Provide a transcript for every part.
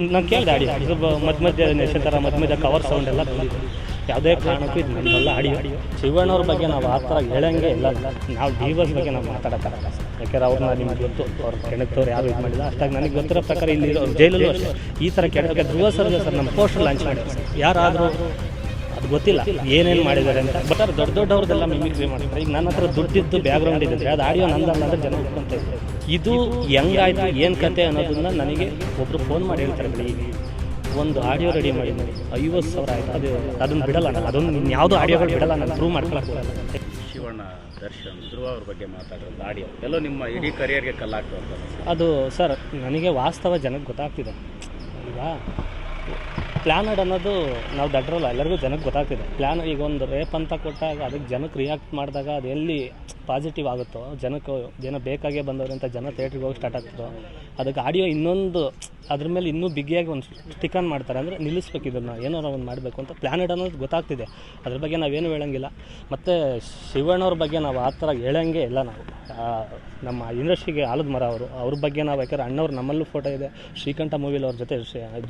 ನಾನು ಕೇಳಿದೆ ಆಡಿಯೋ ಇದು ಮಧ್ಯ ಮಧ್ಯ ನೆಸೆ ಥರ ಮಧ್ಯ ಮಧ್ಯ ಕವರ್ ಸೌಂಡ್ ಎಲ್ಲ ಬಂದಿದೆ ಯಾವುದೇ ಕಾರಣಕ್ಕೂ ಇದು ನಮ್ಮಲ್ಲ ಆಡಿಯೋ ಶಿವಣ್ಣವ್ರ ಬಗ್ಗೆ ನಾವು ಆ ಥರ ಹೇಳಂಗೆ ಇಲ್ಲ. ನಾವು ಡಿವೋರ್ಸ್ ಬಗ್ಗೆ ನಾವು ಮಾತಾಡೋಕ್ಕಾಗಲ್ಲ. ಯಾಕಂದ್ರೆ ಅವ್ರನ್ನ ನಿಮ್ಗೆ ಗೊತ್ತು? ಅವ್ರು ಕೆಣಕ್ತವ್ರು ಯಾರು ಇದು ಮಾಡಿಲ್ಲ. ಅಷ್ಟಾಗಿ ನನಗೆ ಗೊತ್ತಿರೋ ಪ್ರಕಾರ ಇಲ್ಲಿ ಜೈಲಲ್ಲೂ ಅಷ್ಟೇ. ಈ ಥರ ಕೆಣಕ್ಕೆ ಧ್ರುವ ಸರ್ ಸರ್ ನಮ್ಮ ಪೋಸ್ಟರ್ ಲಾಂಚ್ ಮಾಡಿದ್ರು. ಯಾರಾದರೂ ಗೊತ್ತಿಲ್ಲ. ಏನೇನು ಮಾಡಿದ್ದಾರೆ ಅಂತ. ಬಟ್ ಅವ್ರು ದೊಡ್ಡ ದೊಡ್ಡವ್ರದ್ದೆಲ್ಲ ಮಿಮಿಕ್ರಿ ಮಾಡ್ತಾರೆ ಈಗ ನನ್ನ ಹತ್ರ ದುಡ್ಡಿದ್ದು ಬ್ಯಾಕ್ಗ್ರೌಂಡ್ ಇದೆ ಅದು ಆಡಿಯೋ ನಂದಲ್ಲ ಅಂದ್ರೆ ಜನ ಇಟ್ಕೊಂತ ಇದ್ದಾರೆ ಇದು ಹೆಂಗಾಯ್ತು ಏನು ಕತೆ ಅನ್ನೋದನ್ನ ನನಗೆ ಒಬ್ಬರು ಫೋನ್ ಮಾಡಿ ಹೇಳ್ತಾರೆ ಬಿಡಿ. ಒಂದು ಆಡಿಯೋ ರೆಡಿ ಮಾಡಿ ನೋಡಿ. ಐವತ್ತು ಸಾವಿರ ಆಯಿತು. ಅದು ಅದನ್ನು ಬಿಡಲ್ಲ ನಾನು. ಅದೊಂದು ಯಾವುದೋ ಆಡಿಯೋಗಳು ಬಿಡಲ್ಲ ನಾನು. ಪ್ರೂವ್ ಮಾಡ್ಕೊಳಕ್ಕೆ ಶಿವಣ್ಣ ದರ್ಶನ್ ಧ್ರುವ ಅವ್ರ ಬಗ್ಗೆ ಮಾತಾಡೋದು ಆಡಿಯೋ ಎಲ್ಲೋ ನಿಮ್ಮ ಇಡೀ ಕರಿಯರ್ಗೆ ಅದು ಸರ್ ನನಗೆ ವಾಸ್ತವ ಜನಕ್ಕೆ ಗೊತ್ತಾಗ್ತಿದೆ. ಈಗ ಪ್ಲ್ಯಾನಡ್ ಅನ್ನೋದು ನಾವು ದಡ್ರಲ್ಲ, ಎಲ್ಲರಿಗೂ ಜನಕ್ಕೆ ಗೊತ್ತಾಗ್ತಿದೆ. ಪ್ಲ್ಯಾನ್ ಈಗ ಒಂದು ರೇಪ್ ಅಂತ ಕೊಟ್ಟಾಗ ಅದಕ್ಕೆ ಜನಕ್ಕೆ ರಿಯಾಕ್ಟ್ ಮಾಡಿದಾಗ ಅದು ಎಲ್ಲಿ ಪಾಸಿಟಿವ್ ಆಗುತ್ತೋ ಜನಕ್ಕೆ ಜನ ಬೇಕಾಗೇ ಬಂದವರಂತ ಜನ ಥಿಯೇಟ್ರಿಗೆ ಹೋಗಿ ಸ್ಟಾರ್ಟ್ ಆಗ್ತದೋ, ಅದಕ್ಕೆ ಆಡಿಯೋ ಇನ್ನೊಂದು ಅದ್ರ ಮೇಲೆ ಇನ್ನೂ ಬಿಗಿಯಾಗಿ ಒಂದು ಸ್ಟಿಕನ್ ಮಾಡ್ತಾರೆ ಅಂದರೆ ನಿಲ್ಲಿಸ್ಬೇಕು ಇದನ್ನು. ಏನಾರ ಒಂದು ಮಾಡಬೇಕು ಅಂತ ಪ್ಲ್ಯಾನೆಟ್ ಅನ್ನೋದು ಗೊತ್ತಾಗ್ತಿದೆ. ಅದ್ರ ಬಗ್ಗೆ ನಾವೇನು ಹೇಳೋಂಗಿಲ್ಲ. ಮತ್ತು ಶಿವಣ್ಣವ್ರ ಬಗ್ಗೆ ನಾವು ಆ ಥರ ಹೇಳೋಂಗೆ ಇಲ್ಲ ನಾವು. ನಮ್ಮ ಇಂಡಸ್ಟ್ರಿಗೆ ಆಲದ ಮರ ಅವರು. ಅವ್ರ ಬಗ್ಗೆ ನಾವು ಯಾಕಂದ್ರೆ ಅಣ್ಣವ್ರು ನಮ್ಮಲ್ಲೂ ಫೋಟೋ ಇದೆ. ಶ್ರೀಕಂಠ ಮೂವಿಲಿ ಅವ್ರ ಜೊತೆ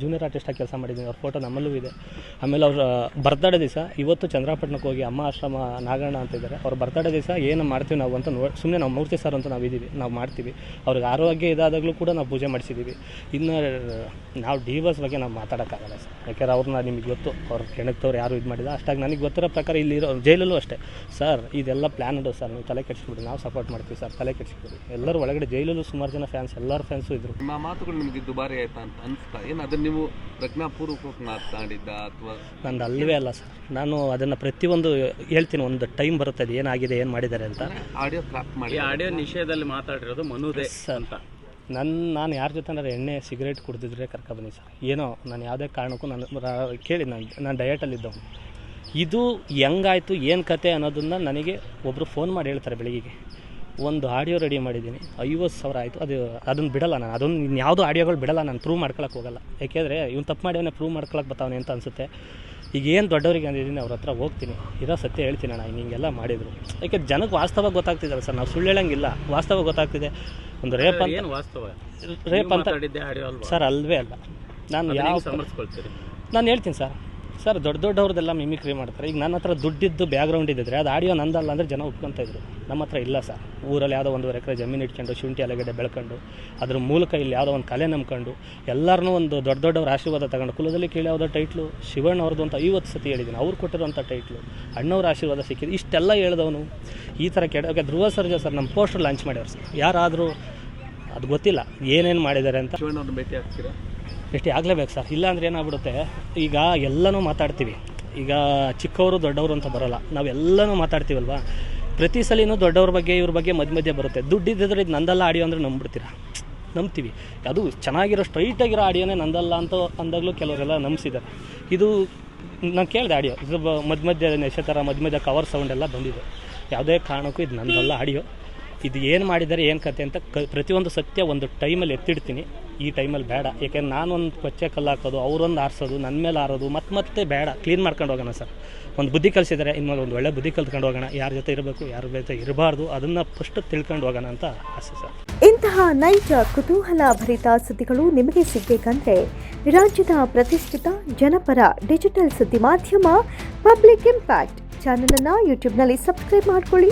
ಜೂನಿಯರ್ ಆರ್ಟಿಸ್ಟಾಗಿ ಕೆಲಸ ಮಾಡಿದ್ದೀನಿ ಅವ್ರ ಫೋಟೋ ನಮ್ಮಲ್ಲೂ ಇದೆ. ಆಮೇಲೆ ಅವ್ರ, ಬರ್ತ್ಡೇ ದಿವಸ ಇವತ್ತು ಚಂದ್ರಪಟ್ಟಣಕ್ಕೆ ಹೋಗಿ ಅಮ್ಮ ಆಶ್ರಮ ನಾಗಣ್ಣ ಅಂತ ಇದ್ದಾರೆ ಅವ್ರ ಬರ್ತ್ಡೇ ದಿವಸ ಏನು ಮಾಡ್ತೀವಿ ನಾವು ಅಂತ ನೋಡಿ ಸುಮ್ಮನೆ ನಾವು ಮೂರ್ತಿ ಸರ್ ಅಂತ ನಾವು ಇದ್ದೀವಿ. ನಾವು ಮಾಡ್ತೀವಿ. ಅವ್ರಿಗೆ ಆರೋಗ್ಯ ಇದಾದಾಗಲೂ ಕೂಡ ನಾವು ಪೂಜೆ ಮಾಡಿಸಿದ್ದೀವಿ ಇನ್ನು ನಾವು ಡಿವೋರ್ಸ್ ಬಗ್ಗೆ ನಾವು ಮಾತಾಡೋಕ್ಕಾಗಲ್ಲ ಸರ್. ಯಾಕೆಂದ್ರೆ ಅವ್ರನ್ನ ನಿಮಗೆ ಗೊತ್ತು ಅವ್ರ ಕೆಣಕ್ತವ್ರು ಯಾರು ಇದು ಮಾಡಿಲ್ಲ ಅಷ್ಟಾಗಿ ನನಗೆ ಗೊತ್ತಿರೋ ಪ್ರಕಾರ ಇಲ್ಲಿರೋ ಜೈಲಲ್ಲೂ ಅಷ್ಟೇ. ಸರ್ ಇದೆಲ್ಲ ಪ್ಲ್ಯಾನ್ ಸರ್. ನೀವು ತಲೆ ಕೆಡಿಸ್ಬಿಡಿ ನಾವು ಸಪೋರ್ಟ್ ಮಾಡ್ತೀವಿ ಸರ್. ತಲೆ ಕೆಡಿಸ್ಬಿಡಿ. ಎಲ್ಲರೂ ಒಳಗಡೆ ಜೈಲಲ್ಲೂ ಸುಮಾರು ಜನ ಫ್ಯಾನ್ಸ್ ಎಲ್ಲರ ಫ್ಯಾನ್ಸು ಇದ್ರು. ನಿಮ್ಮ ಮಾತುಗಳು ನಿಮಗೆ ದುಬಾರಿ ಆಯ್ತಾ ಅಂತ ಅನಿಸ್ತಾ? ಏನು ಅದನ್ನು ನೀವು ಪ್ರಜ್ಞಾಪೂರ್ವಕವಾಗಿ ಮಾತನಾಡಿದ್ದ ಅಥವಾ ನಂದು ಅಲ್ಲವೇ ಅಲ್ಲ ಸರ್. ನಾನು ಅದನ್ನು ಪ್ರತಿಯೊಂದು ಹೇಳ್ತೀನಿ. ಒಂದು ಟೈಮ್ ಬರುತ್ತೆ ಅದು ಏನಾಗಿದೆ ಏನು ಮಾಡಿದ್ದಾರೆ ಅಂತ. ಆಡಿಯೋ ಕ್ರಾಪ್ ಮಾಡಿ ಆಡಿಯೋ ನಿಷೇಧದಲ್ಲಿ ಮಾತಾಡಿರೋದು ಮನುದೇ ಅಂತ. ನನ್ನ ನಾನು ಯಾರ ಜೊತೆ ನಾನು ಎಣ್ಣೆ ಸಿಗರೇಟ್ ಕುಡ್ದಿದ್ರೆ ಕರ್ಕೊಬನ್ನಿ ಸರ್. ಏನೋ, ನಾನು ಯಾವುದೇ ಕಾರಣಕ್ಕೂ ನಾನು ಕೇಳಿ, ನಾನು ನಾನು ಡಯಟಲ್ಲಿದ್ದವನು ಇದು ಹೆಂಗಾಯಿತು, ಏನು ಕತೆ ಅನ್ನೋದನ್ನು ನನಗೆ ಒಬ್ಬರು ಫೋನ್ ಮಾಡಿ ಹೇಳ್ತಾರೆ ಬೆಳಿಗ್ಗೆ ಒಂದು ಆಡಿಯೋ ರೆಡಿ ಮಾಡಿದ್ದೀನಿ. ಐವತ್ತು ಸಾವಿರ ಆಯಿತು. ಅದು ಅದನ್ನು ಬಿಡಲ್ಲ ನಾನು. ಅದೊಂದು ಇನ್ಯಾವುದೋ ಆಡಿಯೋಗಳು ಬಿಡಲ್ಲ. ನಾನು ಪ್ರೂವ್ ಮಾಡ್ಕೊಳಕ್ಕೆ ಹೋಗಲ್ಲ. ಯಾಕೆಂದರೆ ಇವ್ನು ತಪ್ಪು ಮಾಡ್ಯವನೇ ಪ್ರೂವ್ ಮಾಡ್ಕೊಳಕ್ಕೆ ಬರ್ತಾವನೆ ಅಂತ ಅನಿಸುತ್ತೆ. ಈಗ ಏನು ದೊಡ್ಡವರಿಗೆ ಅಂದಿದ್ದೀನಿ, ಅವ್ರ ಹತ್ರ ಹೋಗ್ತೀನಿ. ಇರೋ ಸತ್ಯ ಹೇಳ್ತೀನಿ ಅಣ್ಣ ಹಿಂಗೆಲ್ಲ ಮಾಡಿದರು. ಯಾಕೆ ಜನಕ್ಕೆ ವಾಸ್ತವ ಗೊತ್ತಾಗ್ತಿದ್ದಾರೆ ಸರ್. ನಾವು ಸುಳ್ಳು ಹೇಳಂಗಿಲ್ಲ. ವಾಸ್ತವ ಗೊತ್ತಾಗ್ತಿದೆ. ಒಂದು ರೇಪ್ ಅಂತ ಏನು ವಾಸ್ತವ? ರೇಪ್ ಅಂತ ಸರ್ ಅಲ್ವೇ ಅಲ್ಲ. ನಾನು ಯಾವ ನಾನು ಹೇಳ್ತೀನಿ ಸರ್. ಸರ್, ದೊಡ್ಡ ದೊಡ್ಡವ್ರದ್ದೆಲ್ಲ ಮಿಮಿಕ್ರಿ ಮಾಡ್ತಾರೆ. ಈಗ ನನ್ನ ಹತ್ರ ದುಡ್ಡಿದ್ದು ಬ್ಯಾಗ್ರೌಂಡ್ ಇದ್ದಿದ್ರೆ ಅದು ಆಡಿಯೋ ನಂದಲ್ಲ ಅಂದರೆ ಜನ ಒಪ್ಕೊತಾ ಇದ್ರು. ನಮ್ಮ ಹತ್ರ ಇಲ್ಲ ಸರ್. ಊರಲ್ಲಿ ಯಾವುದೋ ಒಂದುವರೆ ಎಕರೆ ಜಮೀನು ಇಟ್ಕೊಂಡು, ಶುಂಠಿ ಅಲಗಡ್ಡೆ ಬೆಳ್ಕೊಂಡು, ಅದ್ರ ಮೂಲಕ ಇಲ್ಲಿ ಯಾವುದೋ ಒಂದು ಕಲೆ ನಂಬ್ಕೊಂಡು ಎಲ್ಲರನ್ನೂ ಒಂದು ದೊಡ್ಡ ದೊಡ್ಡವ್ರ ಆಶೀರ್ವಾದ ತಗೊಂಡು, ಕುಲದಲ್ಲಿ ಕೇಳಿ ಯಾವುದೋ ಟೈಟ್ಲು ಶಿವಣ್ಣ ಅವ್ರದ್ದು ಅಂತ ಐವತ್ತು ಸತಿ ಹೇಳಿದ್ದೀನಿ ಅವ್ರು ಕೊಟ್ಟಿರೋಂಥ ಟೈಟ್ಲು ಅಣ್ಣವ್ರ ಆಶೀರ್ವಾದ ಸಿಕ್ಕಿದೆ. ಇಷ್ಟೆಲ್ಲ ಹೇಳ್ದವನು ಈ ಥರ ಕೆಡ ಧ್ರುವ ಸರ್ಜಾ ಸರ್ ನಮ್ಮ ಪೋಸ್ಟರ್ ಲಾಂಚ್ ಮಾಡ್ಯಾರ ಸರ್. ಯಾರಾದರೂ, ಅದು ಗೊತ್ತಿಲ್ಲ, ಏನೇನು ಮಾಡಿದ್ದಾರೆ ಅಂತ. ಭೇಟಿ ಆಗ್ತೀರಾ? ಭೇಟಿ ಆಗಲೇಬೇಕು ಸರ್? ಇಲ್ಲ ಅಂದ್ರೆ ಏನಾಗ್ಬಿಡುತ್ತೆ? ಈಗ ಎಲ್ಲನೂ ಮಾತಾಡ್ತೀವಿ. ಈಗ ಚಿಕ್ಕವರು ದೊಡ್ಡವರು ಅಂತ ಬರೋಲ್ಲ. ನಾವೆಲ್ಲನೂ ಮಾತಾಡ್ತೀವಲ್ವಾ? ಪ್ರತಿ ಸಲಿನೂ ದೊಡ್ಡವ್ರ ಬಗ್ಗೆ, ಇವ್ರ ಬಗ್ಗೆ ಮಧ್ಯ ಮಧ್ಯೆ ಬರುತ್ತೆ. ದುಡ್ಡಿದ್ದರೆ ಇದು ನಂದಲ್ಲ ಆಡಿಯೋ ಅಂದರೆ ನಂಬ್ಬಿಡ್ತೀರಾ? ನಂಬ್ತೀವಿ. ಅದು ಚೆನ್ನಾಗಿರೋ ಸ್ಟ್ರೈಟಾಗಿರೋ ಆಡಿಯೋನೇ ನಂದಲ್ಲ ಅಂತ ಅಂದಾಗಲೂ ಕೆಲವರೆಲ್ಲ ನಂಬಿಸಿದ್ದಾರೆ. ಇದು ನಾನು ಕೇಳಿದೆ ಆಡಿಯೋ. ಇದು ಮಧ್ಯ ಮಧ್ಯ ನೆಶೆ ಥರ ಮಧ್ಯ ಮಧ್ಯ ಕವರ್ ಸೌಂಡ್ ಎಲ್ಲ ಬಂದಿದೆ. ಯಾವುದೇ ಕಾರಣಕ್ಕೂ ಇದು ನಂದಲ್ಲ ಆಡಿಯೋ. ಇದು ಏನು ಮಾಡಿದ್ದಾರೆ, ಏನು ಕತೆ ಅಂತ ಕ, ಪ್ರತಿಯೊಂದು ಸತ್ಯ ಒಂದು ಟೈಮಲ್ಲಿ ಎತ್ತಿಡ್ತೀನಿ. ಈ ಟೈಮಲ್ಲಿ ಬೇಡ. ಯಾಕೆಂದ್ರೆ ನಾನೊಂದು ಕೊಚ್ಚೆ ಕಲ್ಲು ಹಾಕೋದು, ಅವರೊಂದು ಆರಿಸೋದು ನನ್ನ ಮೇಲೆ ಆರೋದು ಮತ್ತೆ ಮತ್ತೆ ಬೇಡ. ಕ್ಲೀನ್ ಮಾಡ್ಕೊಂಡು ಹೋಗೋಣ ಸರ್. ಒಂದು ಬುದ್ಧಿ ಕಲಿಸಿದರೆ, ಇನ್ಮೇಲೆ ಒಂದು ಒಳ್ಳೆ ಬುದ್ಧಿ ಕಲ್ತ್ಕೊಂಡು ಹೋಗೋಣ. ಯಾರ ಜೊತೆ ಇರಬೇಕು, ಯಾರ ಜೊತೆ ಇರಬಾರ್ದು, ಅದನ್ನು ಫಸ್ಟ್ ತಿಳ್ಕೊಂಡು ಹೋಗೋಣ ಅಂತ ಆಸೆ ಸರ್. ಇಂತಹ ನೈಜ, ಕುತೂಹಲ ಭರಿತ ಸುದ್ದಿಗಳು ನಿಮಗೆ ಸಿಗಬೇಕಂದ್ರೆ ರಾಜ್ಯದ ಪ್ರತಿಷ್ಠಿತ ಜನಪರ ಡಿಜಿಟಲ್ ಸುದ್ದಿ ಮಾಧ್ಯಮ ಪಬ್ಲಿಕ್ ಇಂಪ್ಯಾಕ್ಟ್ ಚಾನಲನ್ನು ಯೂಟ್ಯೂಬ್ನಲ್ಲಿ ಸಬ್ಸ್ಕ್ರೈಬ್ ಮಾಡ್ಕೊಳ್ಳಿ.